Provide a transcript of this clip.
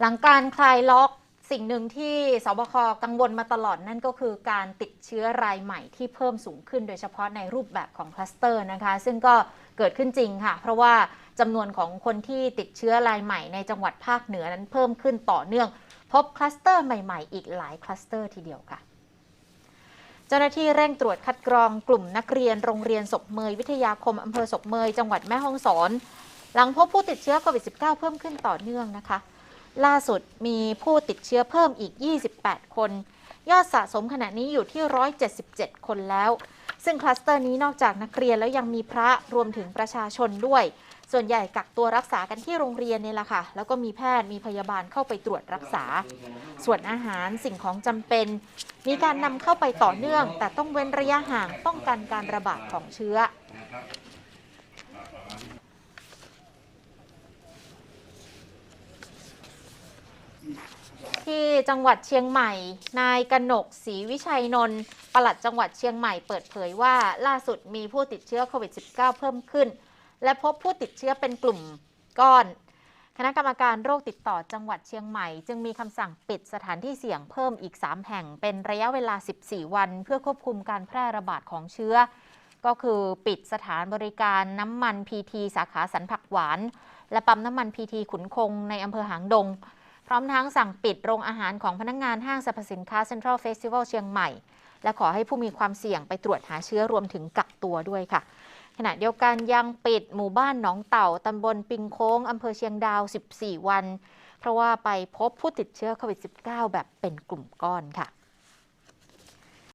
หลังการคลายล็อกสิ่งหนึ่งที่สบคกังวลมาตลอดนั่นก็คือการติดเชื้อรายใหม่ที่เพิ่มสูงขึ้นโดยเฉพาะในรูปแบบของคลัสเตอร์นะคะ ซึ่งก็เกิดขึ้นจริงค่ะ เพราะว่าจำนวนของคนที่ติดเชื้อรายใหม่ในจังหวัดภาคเหนือนั้นเพิ่มขึ้นต่อเนื่อง พบคลัสเตอร์ใหม่ๆ อีกหลายคลัสเตอร์ทีเดียวค่ะเจ้าหน้าที่เร่งตรวจคัดกรองกลุ่มนักเรียนโรงเรียนศพเมย วิทยาคมอำเภอศพเมย จังหวัดแม่ฮ่องสอน หลังพบผู้ติดเชื้อโควิด -19 เพิ่มขึ้นต่อเนื่องนะคะ ล่าสุดมีผู้ติดเชื้อเพิ่มอีก 28 คน ยอดสะสมขณะนี้อยู่ที่ 177 คนแล้ว ซึ่งคลัสเตอร์นี้นอกจากนักเรียนแล้วยังมีพระรวมถึงประชาชนด้วย ส่วนใหญ่กักตัวรักษากันที่โรงเรียนเนี่ยแหละค่ะ แล้วก็มีแพทย์มีพยาบาลเข้าไปตรวจรักษา ส่วนอาหารสิ่งของจำเป็น มีการนำเข้าไปต่อเนื่อง แต่ต้องเว้นระยะห่างป้องกันการระบาดของเชื้อ ที่จังหวัดเชียงใหม่ นายกนกศรีวิชัยนนท์ปลัดจังหวัดเชียงใหม่เปิดเผยว่าล่าสุดมีผู้ติดเชื้อโควิด -19 เพิ่มขึ้น และพบผู้ติดเชื้อเป็นกลุ่มก้อน คณะกรรมการโรคติดต่อจังหวัดเชียงใหม่ จึงมีคำสั่งปิดสถานที่เสี่ยงเพิ่มอีก 3 แห่งเป็นระยะเวลา 14 วัน เพื่อควบคุมการแพร่ระบาดของเชื้อ ก็คือปิดสถานบริการน้ำมันพีทีสาขาสันผักหวาน และปั๊มน้ำมันพีทีขุนคงในอำเภอหางดง พร้อมทั้งสั่งปิดโรงอาหารของพนักงงานห้างสรรพสินค้าเซ็นทรัลเฟสติวัลเชียงใหม่ และขอให้ผู้มีความเสี่ยงไปตรวจหาเชื้อรวมถึงกักตัวด้วยค่ะ ขณะเดียวกันยังปิดหมู่บ้านหนองเต่าตำบลปิงโค้งอำเภอเชียงดาว 14 วัน เพราะว่าไปพบผู้ติดเชื้อโควิด -19 แบบเป็นกลุ่มก้อนค่ะ